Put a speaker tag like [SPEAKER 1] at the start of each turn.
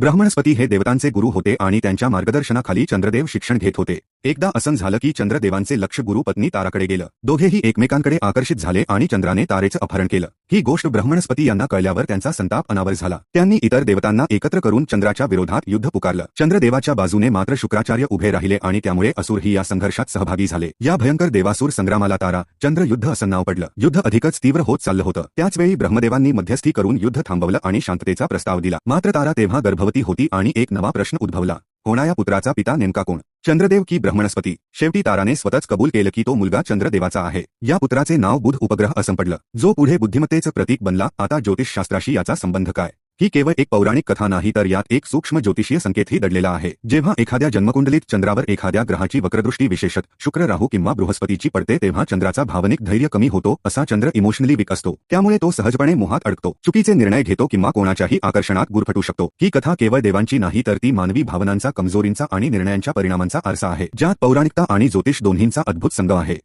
[SPEAKER 1] ब्रह्मणस्पती हे देवतांचे गुरु होते आणि त्यांच्या मार्गदर्शनाखाली चंद्रदेव शिक्षण घेत होते. एकदा असं झालं की चंद्रदेवांचे लक्ष गुरु पत्नी ताराकडे गेलं. दोघेही एकमेकांकडे आकर्षित झाले आणि चंद्राने तारेचं अपहरण केलं. ही गोष्ट ब्रह्मणस्पती यांना कळल्यावर त्यांचा संताप अनावर झाला. त्यांनी इतर देवतांना एकत्र करून चंद्राच्या विरोधात युद्ध पुकारलं. चंद्रदेवाच्या बाजूने मात्र शुक्राचार्य उभे राहिले आणि त्यामुळे असुरही या संघर्षात सहभागी झाले. या भयंकर देवासूर संग्रामाला तारा चंद्र युद्ध असं नाव पडलं. युद्ध अधिकच तीव्र होत चाललं होतं. त्याचवेळी ब्रह्मदेवांनी मध्यस्थी करून युद्ध थांबवलं आणि शांततेचा प्रस्ताव दिला. मात्र तारा तेव्हा गर्भवती होती आणि एक नवा प्रश्न उद्भवला. होणाऱ्या पुत्राचा पिता नेमका कोण? चंद्रदेव की ब्रह्मणस्पती. शेवटी ताराने स्वतःच कबूल केलं की तो मुलगा चंद्रदेवाचा आहे. या पुत्राचे नाव बुध उपग्रह असं पडलं जो पुढे बुद्धिमत्तेचं प्रतीक बनला. आता ज्योतिषशास्त्राशी याचा संबंध काय? ही केवळ एक पौराणिक कथा नाही तर यात एक सूक्ष्म ज्योतिषीय संकेतही दडलेला आहे. जेव्हा एखाद्या जन्मकुंडलीत चंद्रावर एखाद्या ग्रहाची वक्रदृष्टी विशेषत शुक्र राहू किंवा बृहस्पतीची पडते तेव्हा चंद्राचा भावनिक धैर्य कमी होतो असा चंद्र इमोशनली वीक असतो. त्यामुळे तो सहजपणे मोहात अडकतो. चुकीचे निर्णय घेतो किंवा कोणाच्याही आकर्षणात गुरफटू शकतो. ही कथा केवळ देवांची नाही तर ती मानवी भावनांचा कमजोरींचा आणि निर्णयांच्या परिणामांचा आरसा आहे ज्यात पौराणिकता आणि ज्योतिष दोन्हींचा अद्भुत संघ आहे.